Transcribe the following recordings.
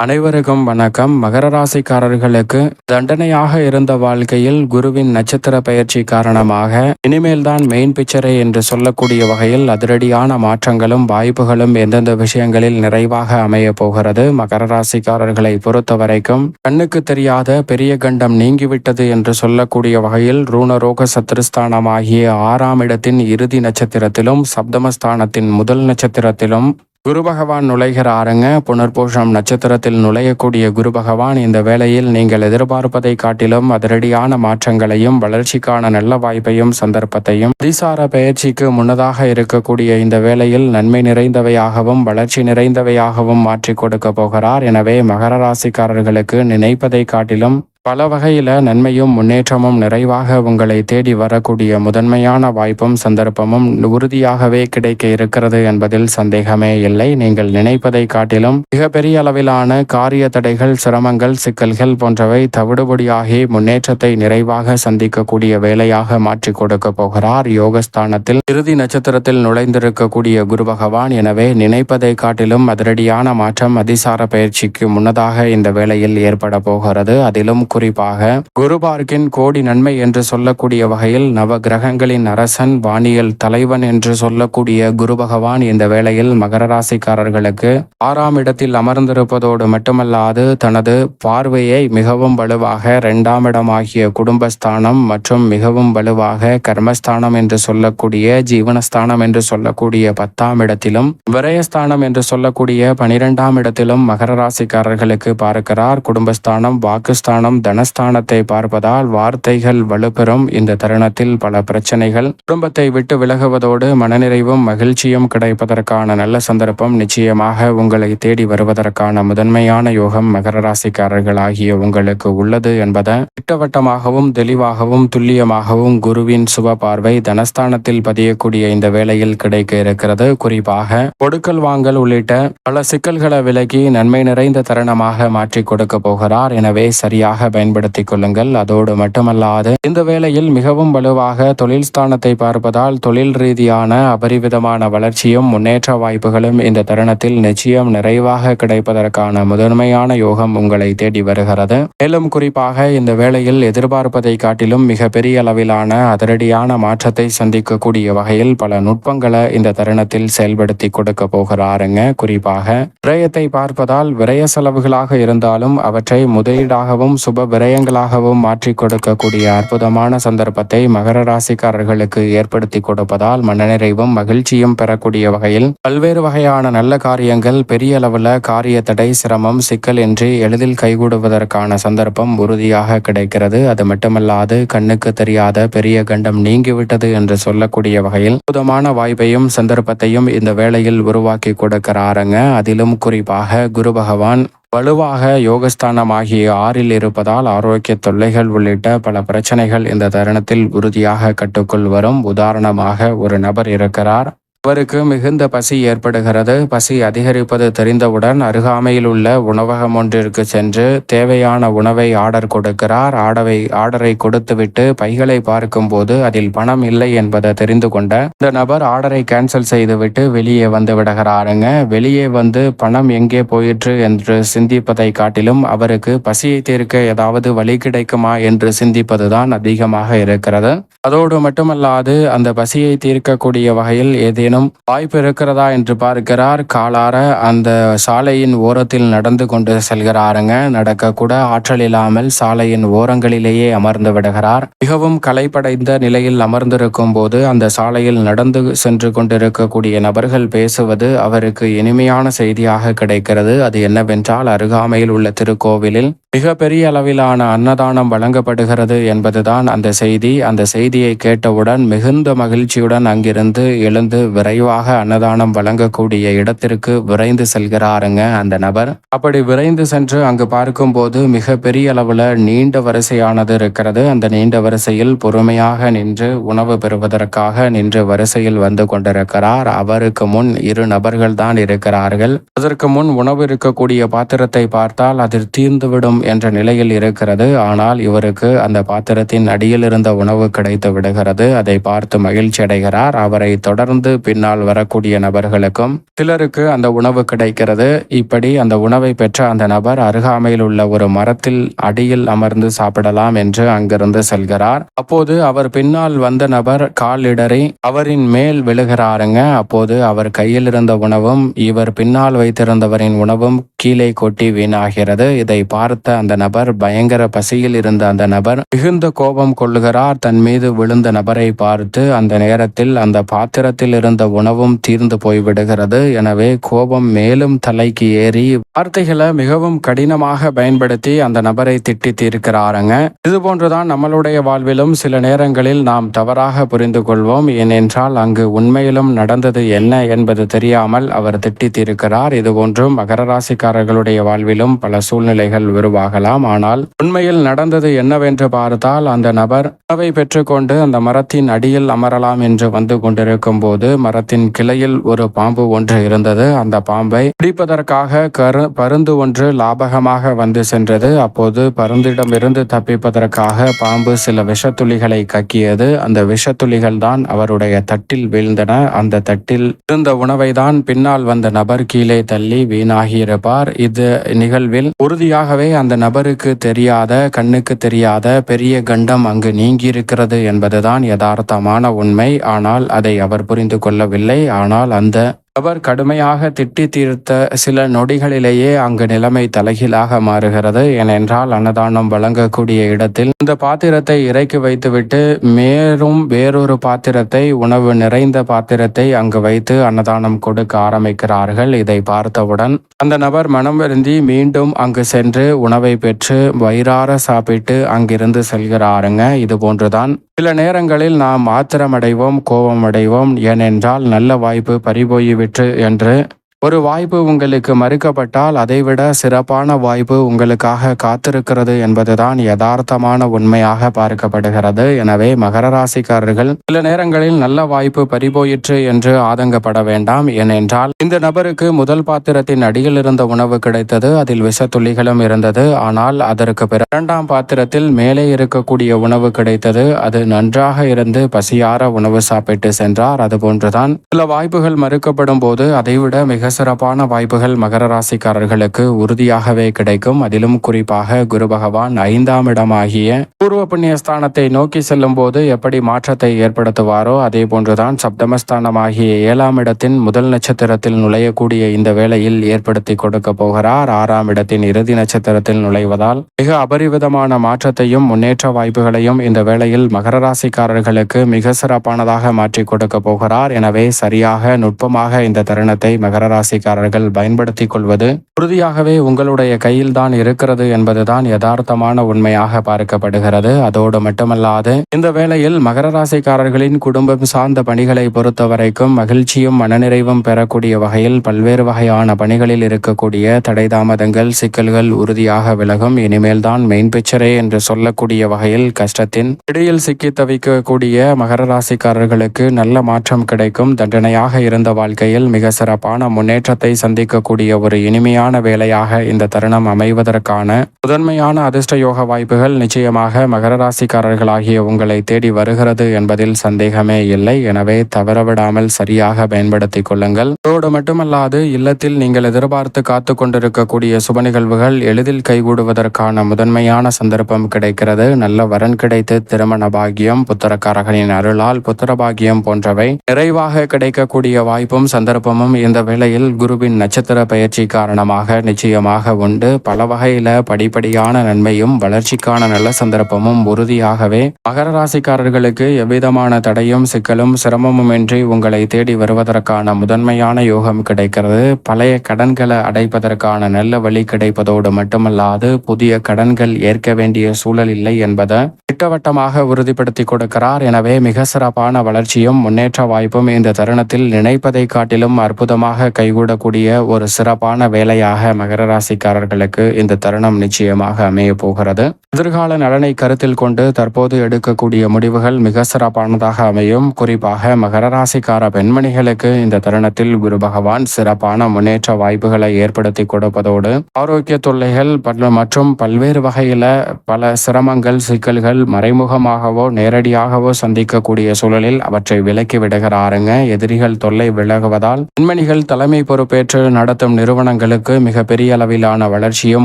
அனைவருக்கும் வணக்கம். மகர ராசிக்காரர்களுக்கு தண்டனையாக இருந்த வாழ்க்கையில் குருவின் நட்சத்திர பயிற்சி காரணமாக இனிமேல் தான் மெயின் பிக்சரே என்று சொல்லக்கூடிய வகையில் அதிரடியான மாற்றங்களும் வாய்ப்புகளும் எந்தெந்த விஷயங்களில் நிறைவாக அமைய போகிறது? மகர ராசிக்காரர்களை பொறுத்த வரைக்கும் கண்ணுக்கு தெரியாத பெரிய கண்டம் நீங்கிவிட்டது என்று சொல்லக்கூடிய வகையில் ரூணரோக சத்ருஸ்தானமாகிய ஆறாம் இடத்தின் இறுதி நட்சத்திரத்திலும் சப்தமஸ்தானத்தின் முதல் நட்சத்திரத்திலும் குரு பகவான் நுழைகிறாருங்க புனர்பூஷம் நட்சத்திரத்தில் நுழையக்கூடிய குரு பகவான் இந்த வேளையில் நீங்கள் எதிர்பார்ப்பதை காட்டிலும் அதிரடியான மாற்றங்களையும் வளர்ச்சிக்கான நல்ல வாய்ப்பையும் சந்தர்ப்பத்தையும் அதிசார பயிற்சிக்கு முன்னதாக இருக்கக்கூடிய இந்த வேளையில் நன்மை நிறைந்தவையாகவும் வளர்ச்சி நிறைந்தவையாகவும் மாற்றிக் கொடுக்க போகிறார். எனவே மகர ராசிக்காரர்களுக்கு நினைப்பதை காட்டிலும் பல வகையில் நன்மையும் முன்னேற்றமும் நிறைவாக உங்களை தேடி வரக்கூடிய முதன்மையான வாய்ப்பும் சந்தர்ப்பமும் உறுதியாகவே கிடைக்க இருக்கிறது என்பதில் சந்தேகமே இல்லை. நீங்கள் நினைப்பதை காட்டிலும் மிகப்பெரிய அளவிலான காரிய தடைகள் சிரமங்கள் சிக்கல்கள் போன்றவை தவிடுபடியாகி முன்னேற்றத்தை நிறைவாக சந்திக்கக்கூடிய வேலையாக மாற்றி கொடுக்க போகிறார். யோகஸ்தானத்தில் இறுதி நட்சத்திரத்தில் நுழைந்திருக்கக்கூடிய குரு பகவான். எனவே நினைப்பதை காட்டிலும் அதிரடியான மாற்றம் அதிசார பயிற்சிக்கு முன்னதாக இந்த வேளையில் ஏற்பட போகிறது. அதிலும் குறிப்பாக குருபார்க்கின் கோடி நன்மை என்று சொல்லக்கூடிய வகையில் நவ கிரகங்களின் அரசன் வானியல் தலைவன் என்று சொல்லக்கூடிய குரு பகவான் இந்த வேளையில் மகர ராசிக்காரர்களுக்கு ஆறாம் இடத்தில் அமர்ந்திருப்பதோடு மட்டுமல்லாது தனது பார்வையை மிகவும் வலுவாக இரண்டாம் இடமாகிய குடும்பஸ்தானம் மற்றும் மிகவும் வலுவாக கர்மஸ்தானம் என்று சொல்லக்கூடிய ஜீவனஸ்தானம் என்று சொல்லக்கூடிய பத்தாம் இடத்திலும் விரயஸ்தானம் என்று சொல்லக்கூடிய பனிரெண்டாம் இடத்திலும் மகர ராசிக்காரர்களுக்கு பார்க்கிறார். குடும்பஸ்தானம் வாக்குஸ்தானம் தனஸ்தானத்தை பார்ப்பதால் வார்த்தைகள் வலுப்பெறும். இந்த தருணத்தில் பல பிரச்சனைகள் குடும்பத்தை விட்டு விலகுவதோடு மனநிறைவும் மகிழ்ச்சியும் கிடைப்பதற்கான நல்ல சந்தர்ப்பம் நிச்சயமாக உங்களை தேடி வருவதற்கான முதன்மையான யோகம் மகர ராசிக்காரர்கள் ஆகிய உங்களுக்கு உள்ளது என்பதை திட்டவட்டமாகவும் தெளிவாகவும் துல்லியமாகவும் குருவின் சுப பார்வை தனஸ்தானத்தில் பதியக்கூடிய இந்த வேளையில் கிடைக்க இருக்கிறது. குறிப்பாக கொடுக்கல் வாங்கல் உள்ளிட்ட பல சிக்கல்களை விலகி நன்மை நிறைந்த தருணமாக மாற்றி கொடுக்க போகிறார். எனவே சரியாக பயன்படுத்திக் கொள்ளுங்கள். அதோடு மட்டுமல்லாது இந்த வேளையில் மிகவும் வலுவாக தொழில் ஸ்தானத்தை பார்ப்பதால் தொழில் ரீதியான அபரிவிதமான வளர்ச்சியும் முன்னேற்ற வாய்ப்புகளும் இந்த தருணத்தில் நிச்சயம் நிறைவாக கிடைப்பதற்கான முதன்மையான யோகம் உங்களை தேடி வருகிறது. மேலும் குறிப்பாக இந்த வேளையில் எதிர்பார்ப்பதை காட்டிலும் மிக பெரிய அளவிலான அதிரடியான மாற்றத்தை சந்திக்கக்கூடிய வகையில் பல நுட்பங்களை இந்த தருணத்தில் செயல்படுத்தி கொடுக்க போகிறாருங்க. குறிப்பாக விரயத்தை பார்ப்பதால் விரய செலவுகளாக இருந்தாலும் அவற்றை முதலீடாகவும் சுப விரயங்களாகவும் மாற்றி கொடுக்கக்கூடிய அற்புதமான சந்தர்ப்பத்தை மகர ராசிக்காரர்களுக்கு ஏற்படுத்தி கொடுப்பதால் மனநிறைவும் மகிழ்ச்சியும் பெறக்கூடிய வகையில் பல்வேறு வகையான நல்ல காரியங்கள் பெரிய அளவுல காரிய தடை சிரமம் சிக்கல் என்று எளிதில் கைகூடுவதற்கான சந்தர்ப்பம் உறுதியாக கிடைக்கிறது. அது மட்டுமல்லாது கண்ணுக்கு தெரியாத பெரிய கண்டம் நீங்கிவிட்டது என்று சொல்லக்கூடிய வகையில் அற்புதமான வாய்ப்பையும் சந்தர்ப்பத்தையும் இந்த வேளையில் உருவாக்கி கொடுக்கிறாருங்க. அதிலும் குறிப்பாக குரு பகவான் வலுவாக யோகஸ்தானம் ஆகிய ஆறில் இருப்பதால் ஆரோக்கிய தொல்லைகள் உள்ளிட்ட பல பிரச்சனைகள் இந்த தருணத்தில் உறுதியாக கட்டுக்குள் வரும். உதாரணமாக ஒரு நபர் இருக்கிறார் அவருக்கு மிகுந்த பசி ஏற்படுகிறது. பசி அதிகரிப்பது தெரிந்தவுடன் அருகாமையில் உள்ள உணவகம் ஒன்றிற்கு சென்று தேவையான உணவை ஆர்டர் கொடுக்கிறார். ஆடவை ஆர்டரை கொடுத்துவிட்டு பைகளை பார்க்கும்போது அதில் பணம் இல்லை என்பதை தெரிந்து கொண்ட இந்த நபர் ஆர்டரை கேன்சல் செய்துவிட்டு வெளியே வந்து விடுகிறாருங்க. வெளியே வந்து பணம் எங்கே போயிற்று என்று சிந்திப்பதை காட்டிலும் அவருக்கு பசியை தீர்க்க ஏதாவது வழி கிடைக்குமா என்று சிந்திப்பதுதான் அதிகமாக இருக்கிறது. அதோடு மட்டுமல்லாது அந்த பசியை தீர்க்கக்கூடிய வகையில் ஏதேனும் வாய்ப்பு இருக்கிறதா என்று பார்க்கிறார். காலார அந்த சாலையின் ஓரத்தில் நடந்து கொண்டு செல்கிறாருங்க. நடக்க கூட ஆற்றல் இல்லாமல் சாலையின் ஓரங்களிலேயே அமர்ந்து விடுகிறார். மிகவும் களைப்படைந்த நிலையில் அமர்ந்திருக்கும் போது அந்த சாலையில் நடந்து சென்று கொண்டிருக்கக்கூடிய நபர்கள் பேசுவது அவருக்கு இனிமையான செய்தியாக கிடைக்கிறது. அது என்னவென்றால் அருகாமையில் உள்ள திருக்கோவிலில் மிக பெரிய அளவிலான அன்னதானம் வழங்கப்படுகிறது என்பதுதான் அந்த செய்தி. அந்த செய்தியை கேட்டவுடன் மிகுந்த மகிழ்ச்சியுடன் அங்கிருந்து எழுந்து விரைவாக அன்னதானம் வழங்கக்கூடிய இடத்திற்கு விரைந்து செல்கிறாருங்க அந்த நபர். அப்படி விரைந்து சென்று அங்கு பார்க்கும்போது மிக பெரிய அளவில் நீண்ட வரிசையானது இருக்கிறது. அந்த நீண்ட வரிசையில் பொறுமையாக நின்று உணவு பெறுவதற்காக நின்று வரிசையில் வந்து கொண்டிருக்கிறார். அவருக்கு முன் இரு நபர்கள் தான் இருக்கிறார்கள். அதற்கு முன் உணவு இருக்கக்கூடிய பாத்திரத்தை பார்த்தால் அதில் தீர்ந்துவிடும் என்ற நிலையில் இருக்கிறது. ஆனால் இவருக்கு அந்த பாத்திரத்தின் அடியில் இருந்த உணவு கிடைத்து விடுகிறது. அதை பார்த்து மகிழ்ச்சி அடைகிறார். அவரை தொடர்ந்து பின்னால் வரக்கூடிய நபர்களுக்கும் சிலருக்கு அந்த உணவு கிடைக்கிறது. இப்படி அந்த உணவை பெற்ற அந்த நபர் அருகாமையில் உள்ள ஒரு மரத்தில் அடியில் அமர்ந்து சாப்பிடலாம் என்று அங்கிருந்து செல்கிறார். அப்போது அவர் பின்னால் வந்த நபர் காலிடறி அவரின் மேல் விழுகிறாருங்க. அப்போது அவர் கையில் இருந்த உணவும் இவர் பின்னால் வைத்திருந்தவரின் உணவும் கீழே கொட்டி வீணாகிறது. இதை பார்த்த அந்த நபர் பயங்கர பசியில் இருந்த அந்த நபர் மிகுந்த கோபம் கொள்ளுகிறார். தன் மீது விழுந்த நபரை பார்த்து அந்த நேரத்தில் அந்த பாத்திரத்தில் இருந்த உணவும் தீர்ந்து போய்விடுகிறது. எனவே கோபம் மேலும் தலைக்கு ஏறி வார்த்தைகளை மிகவும் கடினமாக பயன்படுத்தி அந்த நபரை திட்டி தீர்க்கிறாருங்க. இது போன்றுதான் நம்மளுடைய வாழ்விலும் சில நேரங்களில் நாம் தவறாக புரிந்து கொள்வோம். ஏனென்றால் அங்கு உண்மையிலும் நடந்தது என்ன என்பது தெரியாமல் அவர் திட்டி தீர்க்கிறார். இதுபோன்றும் மகர ராசிக்காரர்களுடைய வாழ்விலும் பல சூழ்நிலைகள் உருவாகலாம். ஆனால் உண்மையில் நடந்தது என்னவென்று பார்த்தால் அந்த நபர் உணவை பெற்றுக்கொண்டு அந்த மரத்தின் அடியில் அமரலாம் என்று வந்து கொண்டிருக்கும் போது மரத்தின் கிளையில் ஒரு பாம்பு ஒன்று இருந்தது. அந்த பாம்பை பிடிப்பதற்காக கரு பருந்து ஒன்று லாபகமாக வந்து சென்றது. அப்போது பருந்திடமிருந்து தப்பிப்பதற்காக பாம்பு சில விஷத்துளிகளை கக்கியது. அந்த விஷத்துளிகள் தான் அவருடைய தட்டில் வீழ்ந்தன. அந்த தட்டில் இருந்த உணவை தான் பின்னால் வந்த நபர் கீழே தள்ளி வீணாகியிருப்பார். இது நிகழ்வில் உறுதியாகவே அந்த நபருக்கு தெரியாத கண்ணுக்கு தெரியாத பெரிய கண்டம் அங்கு நீங்கியிருக்கிறது என்பதுதான் யதார்த்தமான உண்மை. ஆனால் அதை அவர் புரிந்து கொள்ளவில்லை. ஆனால் அந்த அவர் கடுமையாக திட்டி தீர்த்த சில நொடிகளிலேயே அங்கு நிலைமை தலைகீழாக மாறுகிறது. ஏனென்றால் அன்னதானம் வழங்கக்கூடிய இடத்தில் இந்த பாத்திரத்தை இறக்கி வைத்துவிட்டு மேலும் வேறொரு பாத்திரத்தை உணவு நிறைந்த பாத்திரத்தை அங்கு வைத்து அன்னதானம் கொடுக்க ஆரம்பிக்கிறார்கள். இதை பார்த்தவுடன் அந்த நபர் மனம் வருந்தி மீண்டும் அங்கு சென்று உணவை பெற்று வயிறார சாப்பிட்டு அங்கிருந்து செல்கிறாருங்க. இது போன்றுதான் சில நேரங்களில் நாம் ஆத்திரமடைவோம் கோபம் அடைவோம் ஏனென்றால் நல்ல வாய்ப்பு பறிபோய்விட்டு என்று ஒரு வாய்ப்பு உங்களுக்கு மறுக்கப்பட்டால் அதைவிட சிறப்பான வாய்ப்பு உங்களுக்காக காத்திருக்கிறது என்பதுதான் யதார்த்தமான உண்மையாக பார்க்கப்படுகிறது. எனவே மகர ராசிக்காரர்கள் சில நேரங்களில் நல்ல வாய்ப்பு பறிபோயிற்று என்று ஆதங்கப்பட வேண்டாம். ஏனென்றால் இந்த நபருக்கு முதல் பாத்திரத்தின் அடியில் இருந்த உணவு கிடைத்தது அதில் விஷத்துள்ளிகளும் இருந்தது. ஆனால் அதற்கு பிற இரண்டாம் பாத்திரத்தில் மேலே இருக்கக்கூடிய உணவு கிடைத்தது. அது நன்றாக இருந்து பசியார உணவு சாப்பிட்டு சென்றார். அதுபோன்றுதான் சில வாய்ப்புகள் மறுக்கப்படும் போது அதைவிட மிக சிறப்பான வாய்ப்புகள் மகர ராசிக்காரர்களுக்கு உறுதியாகவே கிடைக்கும். அதிலும் குறிப்பாக குரு பகவான் ஐந்தாம் இடமாகிய பூர்வ புண்ணியஸ்தானத்தை நோக்கி செல்லும் போது எப்படி மாற்றத்தை ஏற்படுத்துவாரோ அதே போன்றுதான் சப்தமஸ்தானமாகிய ஏழாம் இடத்தின் முதல் நட்சத்திரத்தில் நுழையக்கூடிய இந்த வேளையில் ஏற்படுத்தி கொடுக்க போகிறார். ஆறாம் இடத்தின் இறுதி நட்சத்திரத்தில் நுழைவதால் மிக அபரிவிதமான மாற்றத்தையும் முன்னேற்ற வாய்ப்புகளையும் இந்த வேளையில் மகர ராசிக்காரர்களுக்கு மிக சிறப்பானதாக மாற்றி கொடுக்க போகிறார். எனவே சரியாக நுட்பமாக இந்த தருணத்தை மகர ராசிக்காரர்கள் பயன்படுத்தி கொள்வது உறுதியாகவே உங்களுடைய கையில் தான் இருக்கிறது என்பதுதான் யதார்த்தமான உண்மையாக பார்க்கப்படுகிறது. அதோடு மட்டுமல்லாது இந்த வேளையில் மகர ராசிக்காரர்களின் குடும்பம் சார்ந்த பணிகளை பொறுத்தவரைக்கும் மகிழ்ச்சியும் மனநிறைவும் பெறக்கூடிய வகையில் பல்வேறு வகையான பணிகளில் இருக்கக்கூடிய தடை தாமதங்கள் சிக்கல்கள் உறுதியாக விலகும். இனிமேல் தான் மெயின் பிக்சரே என்று சொல்லக்கூடிய வகையில் கஷ்டத்தின் இடையில் சிக்கி தவிக்கக்கூடிய மகர ராசிக்காரர்களுக்கு நல்ல மாற்றம் கிடைக்கும். தண்டனையாக இருந்த வாழ்க்கையில் மிக சிறப்பான முன் முன்னேற்றத்தை சந்திக்கக்கூடிய ஒரு இனிமையான வேலையாக இந்த தருணம் அமைவதற்கான முதன்மையான அதிர்ஷ்ட யோக வாய்ப்புகள் நிச்சயமாக மகர ராசிக்காரர்களாகிய உங்களை தேடி வருகிறது என்பதில் சந்தேகமே இல்லை. எனவே தவறவிடாமல் சரியாக பயன்படுத்திக் கொள்ளுங்கள். அதோடு மட்டுமல்லாது இல்லத்தில் நீங்கள் எதிர்பார்த்து காத்து கொண்டிருக்கக்கூடிய சுப நிகழ்வுகள் எளிதில் கைகூடுவதற்கான முதன்மையான சந்தர்ப்பம் கிடைக்கிறது. நல்ல வரன் கிடைத்து திருமண பாகியம் புத்திரக்காரகனின் அருளால் புத்திர பாகியம் போன்றவை நிறைவாக கிடைக்கக்கூடிய வாய்ப்பும் சந்தர்ப்பமும் இந்த வேளையில் குருவின் நட்சத்திர பயிற்சி காரணமாக நிச்சயமாக உண்டு. பல வகையில படிப்படியான நன்மையும் வளர்ச்சிக்கான நல்ல சந்தர்ப்பமும் உறுதியாகவே. மகர ராசிக்காரர்களுக்கு எவ்விதமான தடையும் சிக்கலும் சிரமமுமின்றி உங்களை தேடி வருவதற்கான முதன்மையான யோகம் கிடைக்கிறது. பழைய கடன்களை அடைப்பதற்கான நல்ல வழி கிடைப்பதோடு மட்டுமல்லாது புதிய கடன்கள் ஏற்க வேண்டிய சூழல் இல்லை என்பதை திட்டவட்டமாக உறுதிப்படுத்தி கொடுக்கிறார். எனவே மிக சிறப்பான வளர்ச்சியும் முன்னேற்ற வாய்ப்பும் இந்த தருணத்தில் நினைப்பதை காட்டிலும் அற்புதமாக கை கைகூடக்கூடிய ஒரு சிறப்பான வேலையாக மகர ராசிக்காரர்களுக்கு இந்த தருணம் நிச்சயமாக அமைய போகிறது. எதிர்கால நலனை கருத்தில் கொண்டு தற்போது எடுக்கக்கூடிய முடிவுகள் மிக சிறப்பானதாக அமையும். குறிப்பாக மகர ராசிக்கார பெண்மணிகளுக்கு இந்த தருணத்தில் குரு பகவான் சிறப்பான முன்னேற்ற வாய்ப்புகளை ஏற்படுத்தி கொடுப்பதோடு ஆரோக்கிய தொல்லைகள் மற்றும் பல்வேறு வகையில பல சிரமங்கள் சிக்கல்கள் மறைமுகமாகவோ நேரடியாகவோ சந்திக்கக்கூடிய சூழலில் அவற்றை விலக்கி விடுகிறாருங்க. எதிரிகள் தொல்லை விலகுவதால் பெண்மணிகள் தலைமை பொறுப்பேற்று நடத்தும் நிறுவனங்களுக்கு மிக பெரிய அளவிலான வளர்ச்சியும்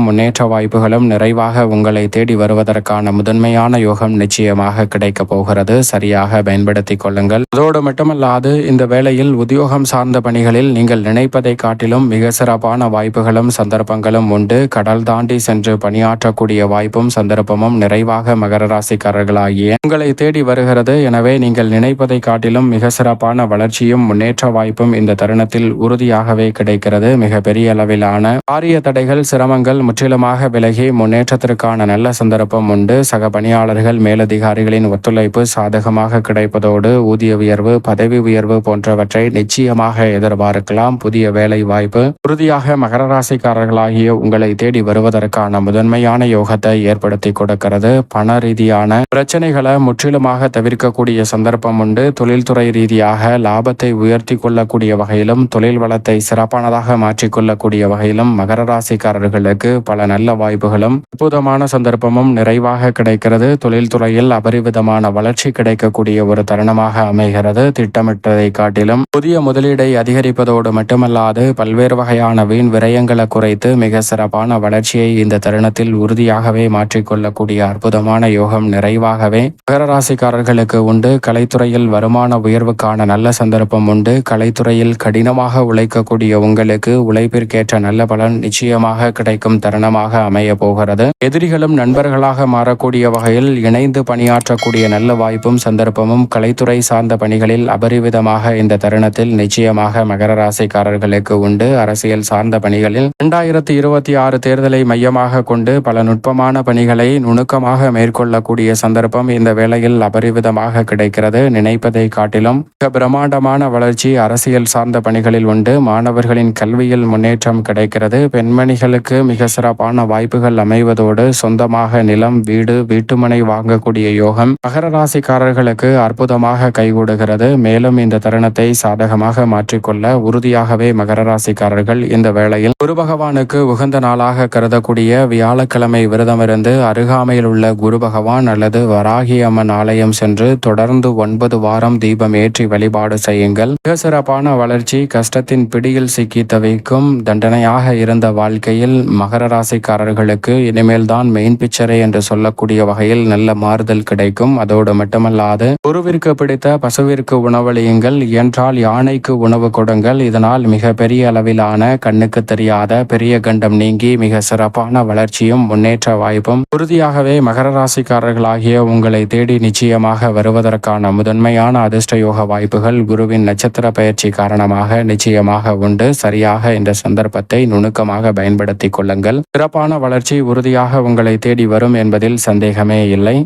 முன்னேற்ற வாய்ப்புகளும் நிறைவாக உங்களை தேடி வருவதற்கான முதன்மையான யோகம் நிச்சயமாக கிடைக்கப் போகிறது. சரியாக பயன்படுத்திக் கொள்ளுங்கள். அதோடு மட்டுமல்லாது இந்த வேளையில் உத்தியோகம் சார்ந்த பணிகளில் நீங்கள் நினைப்பதை காட்டிலும் மிக சிறப்பான வாய்ப்புகளும் சந்தர்ப்பங்களும் உண்டு. கடல் தாண்டி சென்று பணியாற்றக்கூடிய வாய்ப்பும் சந்தர்ப்பமும் நிறைவாக மகர ராசிக்காரர்களாகிய உங்களை தேடி வருகிறது. எனவே நீங்கள் நினைப்பதை காட்டிலும் மிக சிறப்பான வளர்ச்சியும் முன்னேற்ற வாய்ப்பும் இந்த தருணத்தில் மூலமாகவே கிடைக்கிறது. மிக பெரிய அளவிலான காரிய தடைகள் சிரமங்கள் முற்றிலுமாக விலகி முன்னேற்றத்திற்கான நல்ல சந்தர்ப்பம் உண்டு. சக பணியாளர்கள் மேலதிகாரிகளின் ஒத்துழைப்பு சாதகமாக கிடைப்பதோடு ஊதிய உயர்வு பதவி உயர்வு போன்றவற்றை நிச்சயமாக எதிர்பார்க்கலாம். புதிய வேலை வாய்ப்பு உறுதியாக மகர ராசிக்காரர்களாகிய உங்களை தேடி வருவதற்கான முதன்மையான யோகத்தை ஏற்படுத்தி கொடுக்கிறது. பண ரீதியான பிரச்சனைகளை முற்றிலுமாக தவிர்க்கக்கூடிய சந்தர்ப்பம் உண்டு. தொழில்துறை ரீதியாக லாபத்தை உயர்த்தி கொள்ளக்கூடிய வகையிலும் தொழில் வளத்தை சிறப்பானதாக மாற்றிக்கொள்ளக்கூடிய வகையிலும் மகர ராசிக்காரர்களுக்கு பல நல்ல வாய்ப்புகளும் அற்புதமான சந்தர்ப்பமும் நிறைவாக கிடைக்கிறது. தொழில்துறையில் அபரிவிதமான வளர்ச்சி கிடைக்கக்கூடிய ஒரு தருணமாக அமைகிறது. திட்டமிட்டதை காட்டிலும் புதிய முதலீடை அதிகரிப்பதோடு மட்டுமல்லாது பல்வேறு வகையான வீண் விரயங்களை குறைத்து மிக சிறப்பான வளர்ச்சியை இந்த தருணத்தில் உறுதியாகவே மாற்றிக்கொள்ளக்கூடிய அற்புதமான யோகம் நிறைவாகவே மகர உண்டு. கலைத்துறையில் வருமான உயர்வுக்கான நல்ல சந்தர்ப்பம் உண்டு. கலைத்துறையில் கடினமாக இருக்கக்கூடிய உங்களுக்கு உழைப்பிற்கேற்ற நல்ல பலன் நிச்சயமாக கிடைக்கும் தருணமாக அமைய போகிறது. எதிரிகளும் நண்பர்களாக மாறக்கூடிய வகையில் இணைந்து பணியாற்றக்கூடிய நல்ல வாய்ப்பும் சந்தர்ப்பமும் கலைத்துறை சார்ந்த பணிகளில் அபரிவிதமாக இந்த தருணத்தில் நிச்சயமாக மகர ராசிக்காரர்களுக்கு உண்டு. அரசியல் சார்ந்த பணிகளில் இரண்டாயிரத்தி இருபத்தி ஆறு தேர்தலை மையமாக கொண்டு பல நுட்பமான பணிகளை நுணுக்கமாக மேற்கொள்ளக்கூடிய சந்தர்ப்பம் இந்த வேளையில் அபரிவிதமாக கிடைக்கிறது. நினைப்பதை காட்டிலும் மிக பிரம்மாண்டமான வளர்ச்சி அரசியல் சார்ந்த பணிகளில் உண்டு. மாணவர்களின் கல்வியில் முன்னேற்றம் கிடைக்கிறது. பெண்மணிகளுக்கு மிக சிறப்பான வாய்ப்புகள் அமைவதோடு சொந்தமாக நிலம் வீடு வீட்டுமனை வாங்கக்கூடிய யோகம் மகர ராசிக்காரர்களுக்கு அற்புதமாக கைகூடுகிறது. மேலும் இந்த தருணத்தை சாதகமாக மாற்றிக்கொள்ள உறுதியாகவே மகர ராசிக்காரர்கள் இந்த வேளையில் குரு பகவானுக்கு உகந்த நாளாக கருதக்கூடிய வியாழக்கிழமை விரதமிருந்து அருகாமையில் உள்ள குரு பகவான் அல்லது வராகி அம்மன் ஆலயம் சென்று தொடர்ந்து ஒன்பது வாரம் தீபம் ஏற்றி வழிபாடு செய்யுங்கள். மிக சிறப்பான வளர்ச்சி கஷ்டத்தின் பிடியில் சிக்கி தவிக்கும் தண்டனையாக இருந்த வாழ்க்கையில் மகர ராசிக்காரர்களுக்கு இனிமேல் தான் மெயின் பிக்சரே என்று சொல்லக்கூடிய வகையில் நல்ல மாறுதல் கிடைக்கும். அதோடு மட்டுமல்லாது குருவிற்கு பிடித்த பசுவிற்கு உணவளியுங்கள். என்றால் யானைக்கு உணவு கொடுங்கள். இதனால் மிக பெரிய அளவிலான கண்ணுக்கு தெரியாத பெரிய கண்டம் நீங்கி மிக சிறப்பான வளர்ச்சியும் முன்னேற்ற வாய்ப்பும் உறுதியாகவே மகர ராசிக்காரர்களாகிய உங்களை தேடி நிச்சயமாக வருவதற்கான முதன்மையான அதிர்ஷ்ட யோக வாய்ப்புகள் குருவின் நட்சத்திர பயிற்சி காரணமாக நிச்சயமாக உண்டு. சரியாக இந்த சந்தர்ப்பத்தை நுணுக்கமாக பயன்படுத்திக் கொள்ளுங்கள். சிறப்பான வளர்ச்சி உறுதியாக உங்களை தேடி வரும் என்பதில் சந்தேகமே இல்லை.